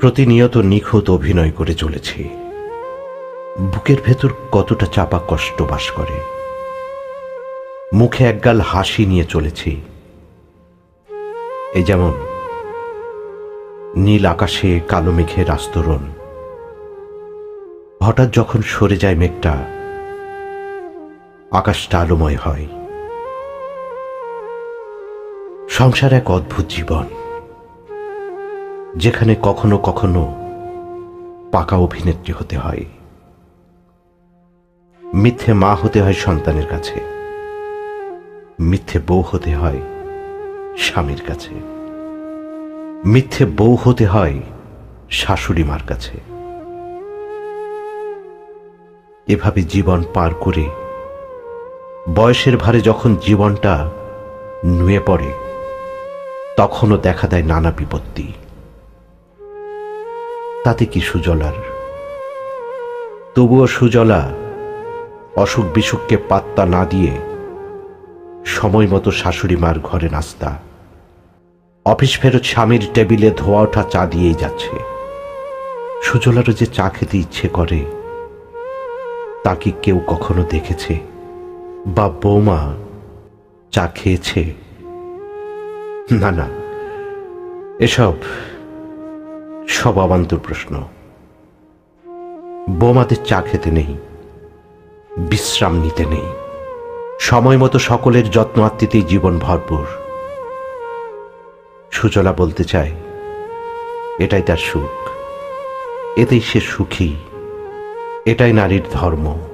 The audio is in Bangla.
প্রতিনিয়ত নিখুঁত অভিনয় করে চলেছি। বুকের ভেতর কতটা চাপা কষ্ট বাস করে। মুখে একগাল হাসি নিয়ে চলেছি। এই যেমন নীল আকাশে কালো মেঘের আস্তরণ। হঠাৎ যখন সরে যায় মেঘটা, আকাশটা আলোময় হয়। সংসার এক অদ্ভুত জীবন। যেখানে কখনো কখনো পাকা অভিনেত্রী হতে হয়। মিথ্যে মা হতে হয় সন্তানের কাছে। মিথ্যে বউ হতে হয় স্বামীর কাছে। মিথ্যে বউ হতে হয় শাশুড়ি মার কাছে। এভাবে জীবন পার করে বয়সের ভারে যখন জীবনটা নুয়ে পড়ে, তখনও দেখা দেয় নানা বিপত্তি। তাতে কি সুজলার? তবুও সুজলা অসুখ বিসুখকে পাত্তা না দিয়ে সময় মতো শাশুড়ি মার ঘরে নাস্তা। অফিস ফেরত স্বামীর টেবিলে ধোয়া ওঠা চা দিয়েই যাচ্ছে। সুজলারও যে চা খেতে ইচ্ছে করে, তা কি কেউ কখনো দেখেছে? বা বৌমা চা খেয়েছে? না না, এসব সব অবান্তর প্রশ্ন। বোমাদের চা খেতে নেই, বিশ্রাম নিতে নেই। সময় মতো সকলের যত্ন আত্মীতেই জীবন ভরপুর। সুজলা বলতে চায়, এটাই তার সুখ। এতেই সে সুখী, এটাই নারীর ধর্ম।